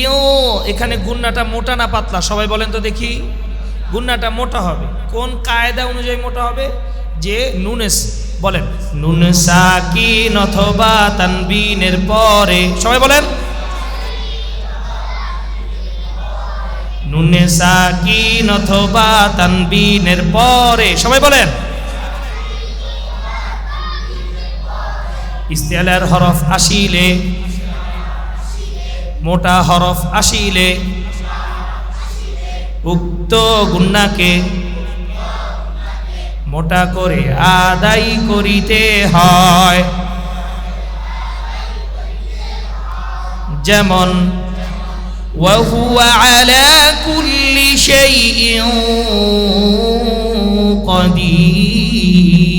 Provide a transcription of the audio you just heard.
ইও, এখানে গুন্নাটা মোটা না পাতলা? সবাই বলেন তো দেখি। গুন্নাটা মোটা হবে। কোন কায়দা অনুযায়ী মোটা হবে? যে নুনেস, বলেন নুন সাকিন অথবা তানবিনের পরে। সবাই বলেন। নুনে সাকিন অথবা তানবিনের পরে। সবাই বলেন। ইস্তেলার হরফ আসিলে মোটা হরফ আসিলে উক্ত গুন্নাকে মোটা করে আদায় করিতে হয় যেমন وهو على كل شيء قدير